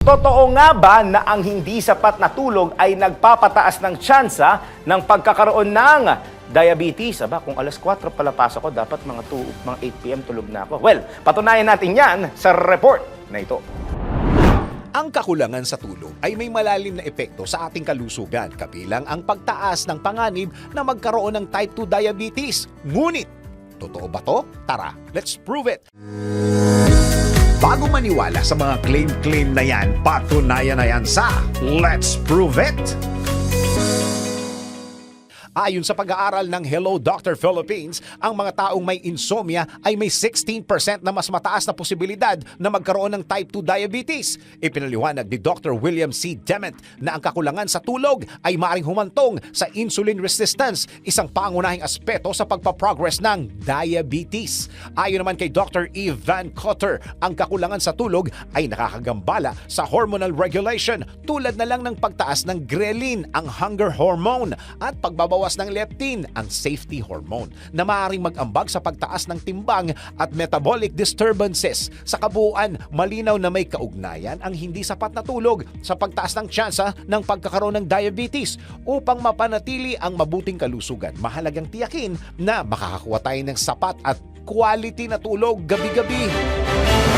Totoo nga ba na ang hindi sapat na tulog ay nagpapataas ng tsansa ng pagkakaroon ng diabetes? Aba, kung alas 4 pala pasok ko, dapat mga 2, mga 8 p.m. tulog na ako. Well, patunayan natin yan sa report na ito. Ang kakulangan sa tulog ay may malalim na epekto sa ating kalusugan kabilang ang pagtaas ng panganib na magkaroon ng type 2 diabetes. Ngunit, totoo ba to? Tara, let's prove it! Maniwala sa mga claim-claim na yan, patunayan na yan sa Let's Prove It! Ayon sa pag-aaral ng Hello Doctor Philippines, ang mga taong may insomnia ay may 16% na mas mataas na posibilidad na magkaroon ng type 2 diabetes. Ipinaliwanag ni Dr. William C. Dement na ang kakulangan sa tulog ay maaaring humantong sa insulin resistance, isang pangunahing aspeto sa pagpaprogress ng diabetes. Ayon naman kay Dr. Eve Van Cotter, ang kakulangan sa tulog ay nakakagambala sa hormonal regulation tulad na lang ng pagtaas ng ghrelin, ang hunger hormone, at pagbabawas ng leptin, ang safety hormone, na maaaring mag-ambag sa pagtaas ng timbang at metabolic disturbances. Sa kabuuan, malinaw na may kaugnayan ang hindi sapat na tulog sa pagtaas ng tsansa ng pagkakaroon ng diabetes. Upang mapanatili ang mabuting kalusugan, mahalagang tiyakin na makakakuha tayo ng sapat at quality na tulog gabi-gabi.